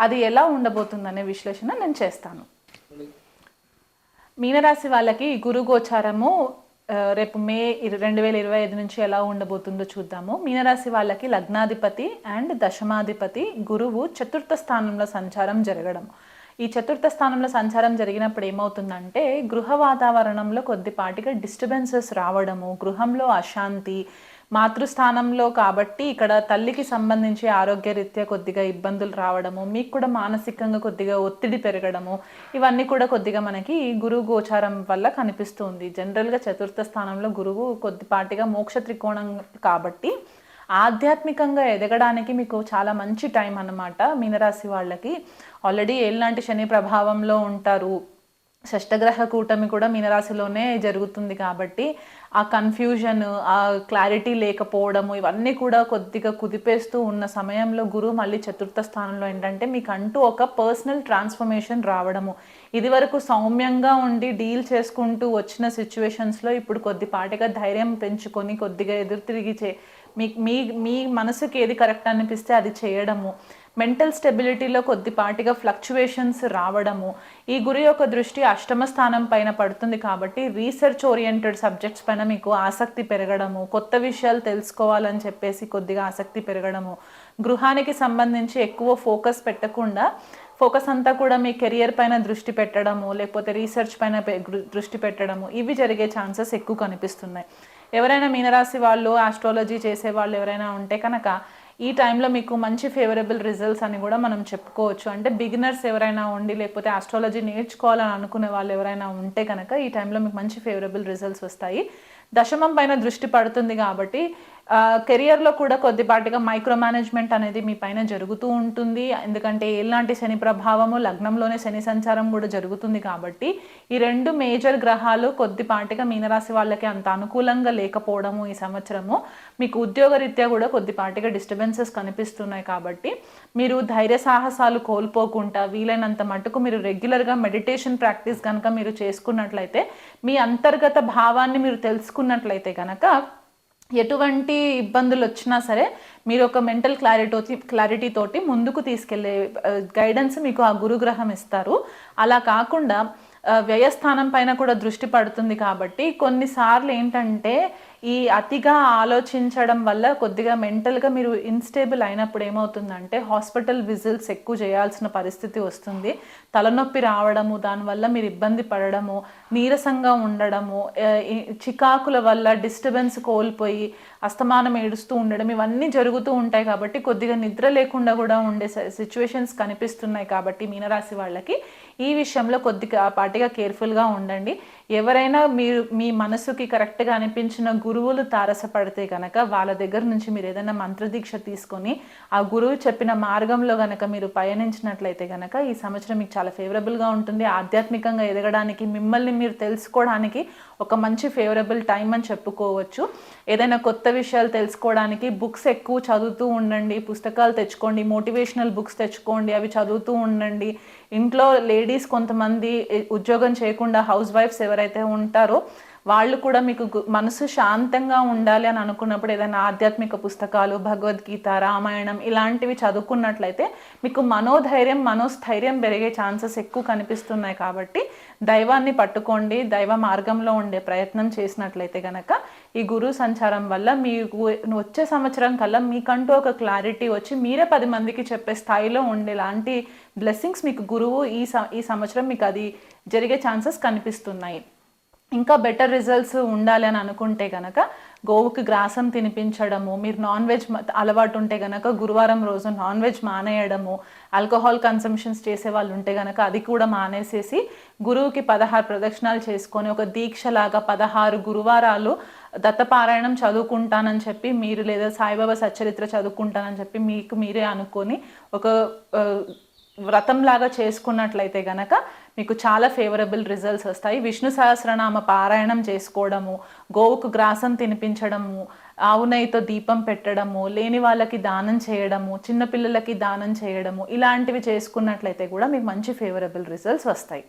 అది ఎలా ఉండబోతుందనే విశ్లేషణ నేను చేస్తాను. మీనరాశి వాళ్ళకి గురు గోచారము రేపు మే రెండు వేల ఇరవై ఐదు నుంచి ఎలా ఉండబోతుందో చూద్దాము. మీనరాశి వాళ్ళకి లగ్నాధిపతి అండ్ దశమాధిపతి గురువు చతుర్థ స్థానంలో సంచారం జరగడం. ఈ చతుర్థ స్థానంలో సంచారం జరిగినప్పుడు ఏమవుతుందంటే గృహ వాతావరణంలో కొద్దిపాటిగా డిస్టర్బెన్సెస్ రావడము గృహంలో అశాంతి మాతృస్థానంలో కాబట్టి ఇక్కడ తల్లికి సంబంధించి ఆరోగ్యరీత్యా కొద్దిగా ఇబ్బందులు రావడము మీకు కూడా మానసికంగా కొద్దిగా ఒత్తిడి పెరగడము ఇవన్నీ కూడా కొద్దిగా మనకి గురువు గోచారం వల్ల కనిపిస్తుంది. జనరల్గా చతుర్థ స్థానంలో గురువు కొద్దిపాటిగా మోక్ష త్రికోణం కాబట్టి ఆధ్యాత్మికంగా ఎదగడానికి మీకు చాలా మంచి టైం అన్నమాట మీనరాశి వాళ్ళకి. ఆల్రెడీ ఏళ్ళనాటి శని ప్రభావంలో ఉంటారు. షష్టగ్రహ కూటమి కూడా మీనరాశిలోనే జరుగుతుంది కాబట్టి ఆ కన్ఫ్యూజన్ ఆ క్లారిటీ లేకపోవడము ఇవన్నీ కూడా కొద్దిగా కుదిపేస్తూ ఉన్న సమయంలో గురువు మళ్ళీ చతుర్థ స్థానంలో ఏంటంటే మీకు అంటూ ఒక పర్సనల్ ట్రాన్స్ఫర్మేషన్ రావడము. ఇది వరకు సౌమ్యంగా ఉండి డీల్ చేసుకుంటూ వచ్చిన సిచ్యువేషన్స్లో ఇప్పుడు కొద్దిపాటిగా ధైర్యం పెంచుకొని కొద్దిగా ఎదురు తిరిగి చే మీ మీ మీ మనసుకి ఏది కరెక్ట్ అనిపిస్తే అది చేయడము. మెంటల్ స్టెబిలిటీలో కొద్దిపాటిగా ఫ్లక్చువేషన్స్ రావడము ఈ గురి యొక్క దృష్టి అష్టమ స్థానం పైన పడుతుంది కాబట్టి రీసెర్చ్ ఓరియంటెడ్ సబ్జెక్ట్స్ పైన మీకు ఆసక్తి పెరగడము కొత్త విషయాలు తెలుసుకోవాలని చెప్పేసి కొద్దిగా ఆసక్తి పెరగడము గృహానికి సంబంధించి ఎక్కువ ఫోకస్ పెట్టకుండా ఫోకస్ అంతా కూడా మీ కెరియర్ పైన దృష్టి పెట్టడము లేకపోతే రీసెర్చ్ పైన దృష్టి పెట్టడము ఇవి జరిగే ఛాన్సెస్ ఎక్కువ కనిపిస్తున్నాయి. ఎవరైనా మీనరాశి వాళ్ళు ఆస్ట్రాలజీ చేసే వాళ్ళు ఎవరైనా ఉంటే కనుక ఈ టైంలో మీకు మంచి ఫేవరబుల్ రిజల్ట్స్ అని కూడా మనం చెప్పుకోవచ్చు. అంటే బిగినర్స్ ఎవరైనా ఉండి లేకపోతే ఆస్ట్రాలజీ నేర్చుకోవాలని అనుకునే వాళ్ళు ఎవరైనా ఉంటే కనుక ఈ టైంలో మీకు మంచి ఫేవరబుల్ రిజల్ట్స్ వస్తాయి. దశమం పైన దృష్టి పడుతుంది కాబట్టి కెరియర్లో కూడా కొద్దిపాటిగా మైక్రో మేనేజ్మెంట్ అనేది మీ పైన జరుగుతూ ఉంటుంది. ఎందుకంటే ఎలాంటి శని ప్రభావము లగ్నంలోనే శని సంచారం కూడా జరుగుతుంది కాబట్టి ఈ రెండు మేజర్ గ్రహాలు కొద్దిపాటిగా మీనరాశి వాళ్ళకి అంత అనుకూలంగా లేకపోవడము ఈ సంవత్సరము. మీకు ఉద్యోగరీత్యా కూడా కొద్దిపాటిగా డిస్టర్బెన్సెస్ కనిపిస్తున్నాయి కాబట్టి మీరు ధైర్య సాహసాలు కోల్పోకుండా వీలైనంత మటుకు మీరు రెగ్యులర్గా మెడిటేషన్ ప్రాక్టీస్ కనుక మీరు చేసుకున్నట్లయితే మీ అంతర్గత భావాన్ని మీరు తెలుసుకున్నట్లయితే కనుక ఎటువంటి ఇబ్బందులు వచ్చినా సరే మీరు ఒక మెంటల్ క్లారిటీ క్లారిటీ తోటి ముందుకు తీసుకెళ్ళే గైడెన్స్ మీకు ఆ గురుగ్రహం ఇస్తారు. అలా కాకుండా వ్యయస్థానం పైన కూడా దృష్టి పడుతుంది కాబట్టి కొన్నిసార్లు ఏంటంటే ఈ అతిగా ఆలోచించడం వల్ల కొద్దిగా మెంటల్గా మీరు ఇన్స్టేబుల్ అయినప్పుడు ఏమవుతుందంటే హాస్పిటల్ విజిల్స్ ఎక్కువ చేయాల్సిన పరిస్థితి వస్తుంది. తలనొప్పి రావడము దానివల్ల మీరు ఇబ్బంది పడడము నీరసంగా ఉండడము చికాకుల వల్ల డిస్టర్బెన్స్ కోల్పోయి అస్తమానం ఏడుస్తూ ఉండడం ఇవన్నీ జరుగుతూ ఉంటాయి కాబట్టి కొద్దిగా నిద్ర లేకుండా కూడా ఉండే సిచ్యువేషన్స్ కనిపిస్తున్నాయి కాబట్టి మీనరాశి వాళ్ళకి ఈ విషయంలో కొద్దిగా పాటిగా కేర్ఫుల్గా ఉండండి. ఎవరైనా మీరు మీ మనసుకి కరెక్ట్గా అనిపించిన గురువులు తారసపడితే కనుక వాళ్ళ దగ్గర నుంచి మీరు ఏదైనా మంత్రదీక్ష తీసుకొని ఆ గురువు చెప్పిన మార్గంలో కనుక మీరు పయనించినట్లయితే కనుక ఈ సంవత్సరం మీకు చాలా ఫేవరబుల్గా ఉంటుంది. ఆధ్యాత్మికంగా ఎదగడానికి మిమ్మల్ని మీరు తెలుసుకోవడానికి ఒక మంచి ఫేవరబుల్ టైం అని చెప్పుకోవచ్చు. ఏదైనా కొత్త విషయాలు తెలుసుకోవడానికి బుక్స్ ఎక్కువ చదువుతూ ఉండండి. పుస్తకాలు తెచ్చుకోండి. మోటివేషనల్ బుక్స్ తెచ్చుకోండి. అవి చదువుతూ ఉండండి. ఇంట్లో లేడీస్ కొంతమంది ఉద్యోగం చేయకుండా హౌస్ వైఫ్స్ ఎవరైతే ఉంటారో వాళ్ళు కూడా మీకు గు- మనసు శాంతంగా ఉండాలి అని అనుకున్నప్పుడు ఏదైనా ఆధ్యాత్మిక పుస్తకాలు భగవద్గీత రామాయణం ఇలాంటివి చదువుకున్నట్లయితే మీకు మనోధైర్యం మనోస్థైర్యం పెరిగే ఛాన్సెస్ ఎక్కువ కనిపిస్తున్నాయి కాబట్టి దైవాన్ని పట్టుకోండి దైవ మార్గంలో ఉండే ప్రయత్నం చేసినట్లయితే గనక ఈ గురు సంచారం వల్ల మీకు వచ్చే సంవత్సరం కల్లా మీకంటూ ఒక క్లారిటీ వచ్చి మీరే పది మందికి చెప్పే స్థాయిలో ఉండేలాంటి బ్లెస్సింగ్స్ మీకు గురువు ఈ ఈ సంవత్సరం మీకు అది జరిగే ఛాన్సెస్ కనిపిస్తున్నాయి. ఇంకా బెటర్ రిజల్ట్స్ ఉండాలి అని అనుకుంటే కనుక గోవుకి గ్రాసం తినిపించడము మీరు నాన్ వెజ్ అలవాటు ఉంటే గనక గురువారం రోజు నాన్ వెజ్ మానేయడము ఆల్కహాల్ కన్సంప్షన్స్ చేసే వాళ్ళు ఉంటే గనక అది కూడా మానేసేసి గురువుకి పదహారు ప్రదక్షిణాలు చేసుకొని ఒక దీక్షలాగా పదహారు గురువారాలు దత్తపారాయణం చదువుకుంటానని చెప్పి మీరు లేదా సాయిబాబా సచ్చరిత్ర చదువుకుంటానని చెప్పి మీకు మీరే అనుకొని ఒక వ్రతంలాగా చేసుకున్నట్లయితే గనక మీకు చాలా ఫేవరబుల్ రిజల్ట్స్ వస్తాయి. విష్ణు సహస్రనామ పారాయణం చేసుకోవడము గోవుకు గ్రాసం తినిపించడము ఆవు నెయ్యితో దీపం పెట్టడము లేని వాళ్ళకి దానం చేయడము చిన్నపిల్లలకి దానం చేయడము ఇలాంటివి చేసుకున్నట్లయితే కూడా మీకు మంచి ఫేవరబుల్ రిజల్ట్స్ వస్తాయి.